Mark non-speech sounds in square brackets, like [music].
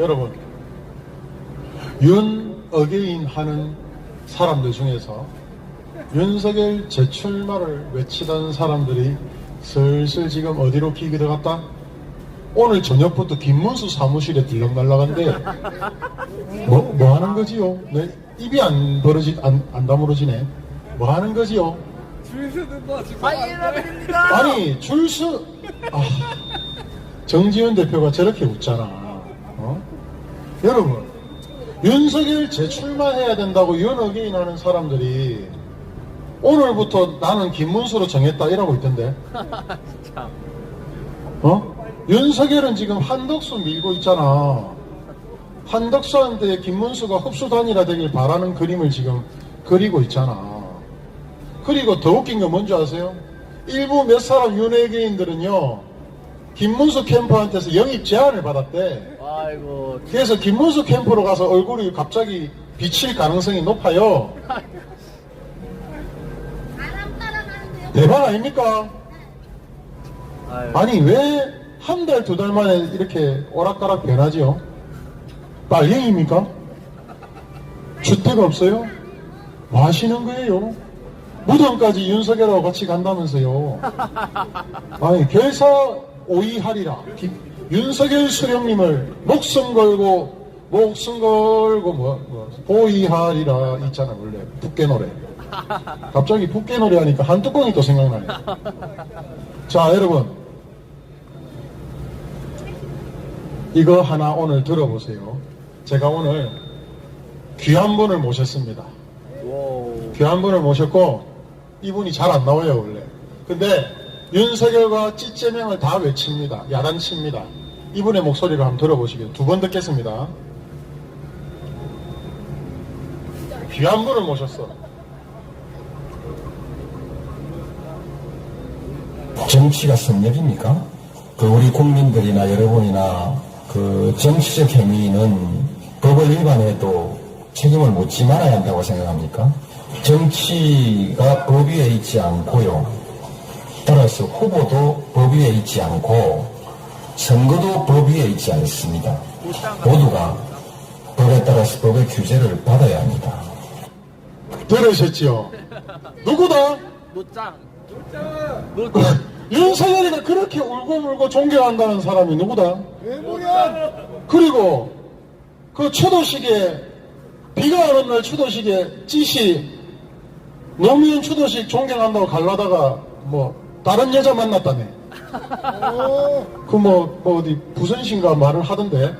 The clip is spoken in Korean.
여러분, 윤 어게인 하는 사람들 중에서 윤석열 재출마를 외치던 사람들이 슬슬 지금 어디로 기기 들어갔다? 오늘 저녁부터 김문수 사무실에 들락날락한데 뭐, 뭐 하는 거지요? 내 입이 안 벌어지, 안, 안 다물어지네. 뭐 하는 거지요? 줄 서는 거 지금 파이라 드립니다. 아니 줄수 아, 정지훈 대표가 저렇게 웃잖아 어? 여러분 윤석열 재출마해야 된다고 윤어게인 하는 사람들이 오늘부터 나는 김문수로 정했다 이러고 있던데. [laughs] 어? 윤석열은 지금 한덕수 밀고 있잖아 한덕수한테 김문수가 흡수 단일화 되길 바라는 그림을 지금 그리고 있잖아 그리고 더 웃긴 건 뭔지 아세요? 일부 몇 사람 윤회계인들은요 김문수 캠프한테서 영입 제안을 받았대 아이고. 그래서 김문수 캠프로 가서 얼굴이 갑자기 비칠 가능성이 높아요. 대박 아닙니까? 아니 왜 한 달 두 달 만에 이렇게 오락가락 변하지요? 빨갱입니까? 주택 없어요? 뭐 하시는 거예요? 무덤까지 윤석열하고 같이 간다면서요. [laughs] 아니 결사 오이하리라. 기- 윤석열 수령님을 목숨 걸고 목숨 걸고 뭐, 뭐 보이하리라 있잖아 원래 북계 노래. 갑자기 북계 노래 하니까 한뚜껑이 또 생각나네. 자 여러분 이거 하나 오늘 들어보세요. 제가 오늘 귀한 분을 모셨습니다. 귀한 분을 모셨고 이분이 잘 안 나와요 원래. 근데 윤석열과 찌제명을 다 외칩니다. 야단칩니다. 이분의 목소리를 한번 들어보시겠습니다. 두 번 듣겠습니다. 귀한 분을 모셨어. 정치가 성역입니까? 그 우리 국민들이나 여러분이나 그 정치적 행위는 법을 위반해도 책임을 묻지 말아야 한다고 생각합니까? 정치가 법 위에 있지 않고요. 따라서 후보도 법 위에 있지 않고 선거도 법 위에 있지 않습니다. 모두가 법에 따라서 법의 규제를 받아야 합니다. 들으셨지요? 누구다? 노짱. 노짱 노짱. 윤석열이가 그렇게 울고불고 존경한다는 사람이 누구다? 외모야 그리고 그 추도식에 비가 오는 날 추도식에 찌시 노무현 추도식 존경한다고 갈라다가 뭐 다른 여자 만났다네. 그뭐 뭐 어디 부선신가 말을 하던데.